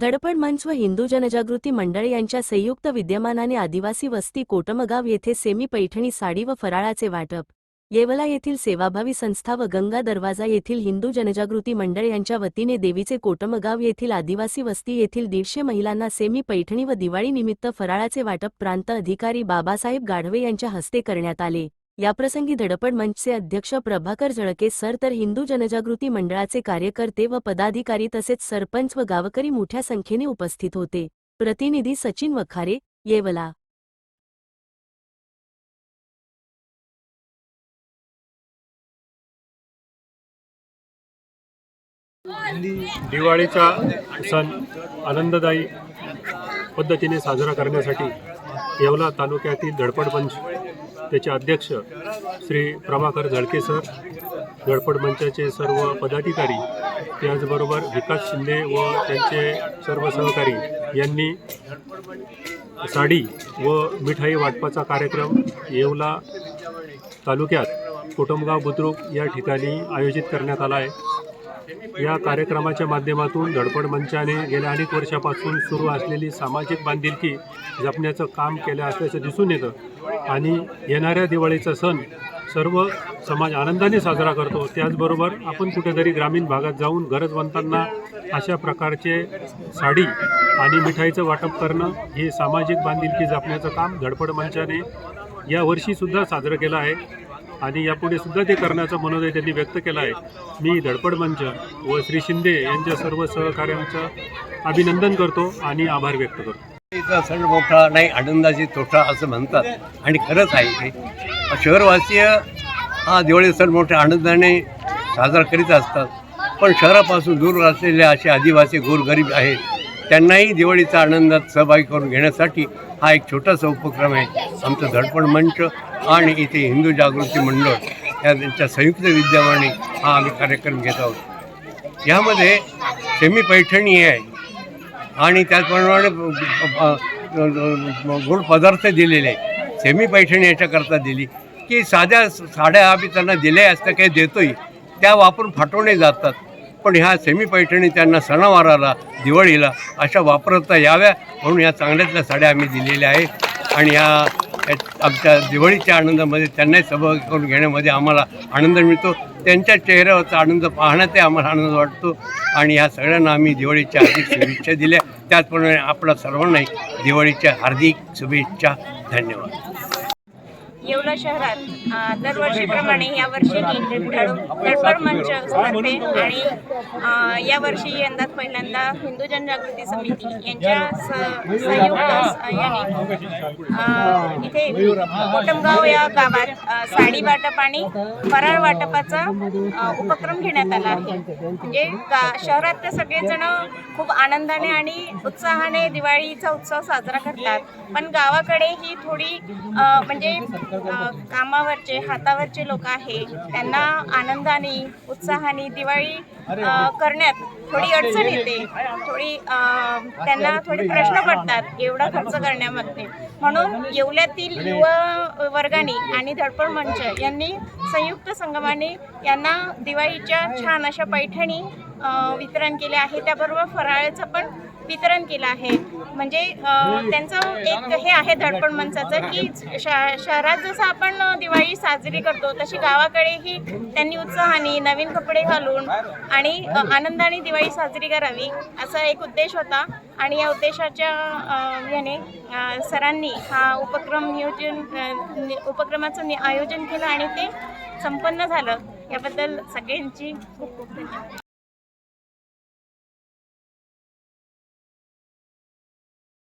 धडपड मंच व हिंदू जनजागृती मंडळ यांच्या संयुक्त विद्यमानाने आदिवासी वस्ती कोटमगाव येथे सेमी पैठणी साडी व फराळाचे वाटप. येवला येथील सेवाभावी संस्था व गंगा दरवाजा येथील हिंदू जनजागृती मंडळ यांच्या वतीने देवीचे कोटमगाव येथील आदिवासी वस्ती येथील दीडशे महिलांना सेमी पैठणी व दिवाळीनिमित्त फराळाचे वाटप प्रांत अधिकारी बाबासाहेब गाढवे यांच्या हस्ते करण्यात आले. याप्रसंगी धडपड मंचचे अध्यक्ष प्रभाकर जळके सर तर हिंदू जनजागृती मंडळाचे कार्यकर्ते व पदाधिकारी तसेच सरपंच व गावकरी मोठ्या संख्येने उपस्थित होते. प्रतिनिधी सचिन वखारे येवला. दिवाळीचा सण आनंददायी पद्धतीने साजरा करण्यासाठी येवला तालुक्यातील धडपडपंच त्याचे अध्यक्ष श्री प्रभाकर झळके सर धडपड मंचाचे सर्व पदाधिकारी त्याचबरोबर विकास शिंदे व त्यांचे सर्व सहकारी यांनी साडी व मिठाई वाटपाचा कार्यक्रम येवला तालुक्यात कोटमगाव बुद्रुक या ठिकाणी आयोजित करण्यात आला आहे. या कार्यक्रमाच्या माध्यमातून धडपड मंचाने गेल्या अनेक वर्षापासून सुरू असलेली सामाजिक बांधिलकी जपण्याचं काम केलं असल्याचं दिसून येतं. आणि येणाऱ्या दिवाळीचा सण सर्व समाज आनंदाने साजरा करतो. त्याचबरोबर आपण कुठेतरी ग्रामीण भागात जाऊन गरजवंतांना अशा प्रकारचे साडी आणि मिठाईचं वाटप करणं हे सामाजिक बांधिलकी जपण्याचं काम धडपड मंचाने यावर्षीसुद्धा साजरं केलं आहे. आणि यापुढे सुद्धा ते करण्याचा मनोदय त्यांनी व्यक्त केला आहे. मी धडपड मंच व श्री शिंदे यांच्या सर्व सहकार्यांचं अभिनंदन करतो आणि आभार व्यक्त करतो. सण मोठा नाही आनंदाची तोटा असं म्हणतात. आणि खरंच आहे ते. शहरवासीय हा दिवाळी सण मोठ्या आनंदाने साजरा करीत असतात. पण शहरापासून दूर असलेले असे आदिवासी गोरगरीब आहेत. त्यांनाही दिवाळीचा आनंदात सहभागी करून घेण्यासाठी हा एक छोटासा उपक्रम आहे. आमचं धडपड मंच आणि इथे हिंदू जागृती मंडळ या त्यांच्या संयुक्त विद्यमाने हा आम्ही कार्यक्रम घेत आहोत. यामध्ये सेमी पैठणी आहे. आणि त्याचप्रमाणे गोड पदार्थ दिलेले सेमी पैठणी याच्याकरता दिली. की साध्या साड्या आम्ही त्यांना दिल्या असत्या काही देतोय त्या वापरून फाटवणे जातात. पण ह्या सेमी पैठणी त्यांना सणावाराला दिवाळीला अशा वापरता याव्या म्हणून या चांगल्यातल्या साड्या आम्ही दिलेल्या आहेत. आणि ह्या आमच्या दिवाळीच्या आनंदामध्ये त्यांनाही सहभागी करून घेण्यामध्ये आम्हाला आनंद मिळतो. त्यांच्या चेहऱ्यावरचा आनंद पाहण्यातही आम्हाला आनंद वाटतो. आणि ह्या सगळ्यांना आम्ही दिवाळीच्या हार्दिक शुभेच्छा दिल्या. त्याचप्रमाणे आपल्या सर्वांनाही दिवाळीच्या हार्दिक शुभेच्छा. धन्यवाद. येवला शहरात दरवर्षीप्रमाणे यावर्षी दडपड मंच तर्फे आणि यावर्षी यंदा पहिल्यांदा हिंदू जनजागृती समिती यांच्या स- संयुक्त याने इथे कोटमगाव या गावात साडी वाटप आणि फराळ वाटपाचा उपक्रम घेण्यात आला आहे. म्हणजे गा शहरातले सगळेजण खूप आनंदाने आणि उत्साहाने दिवाळीचा उत्सव साजरा करतात. पण गावाकडे ही थोडी म्हणजे कामावरचे हातावरचे लोक आहे. त्यांना आनंदाने उत्साहाने दिवाळी करण्यात थोडी अडचण येते. थोडी त्यांना थोडे प्रश्न पडतात एवढा खर्च करण्यामध्ये म्हणून येवल्यातील युवा वर्गाने आणि धडपड मंच यांनी संयुक्त संगमाने यांना दिवाळीच्या छान अशा पैठणी वितरण केले आहे. त्याबरोबर फराळाचं पण वितरण केलं आहे. म्हणजे त्यांचं एक हे आहे धडपड मंचाचं की श- शहरात जसं आपण दिवाळी साजरी करतो तशी गावाकडेही त्यांनी उत्साहाने नवीन कपडे घालून आणि आनंदाने दिवाळी साजरी करावी असा एक उद्देश होता. आणि या उद्देशाच्या याने सरांनी हा उपक्रम नियोजन उपक्रमाचं नि- आयोजन केलं आणि ते संपन्न झालं. याबद्दल सगळ्यांची खूप खूप धन्यवाद.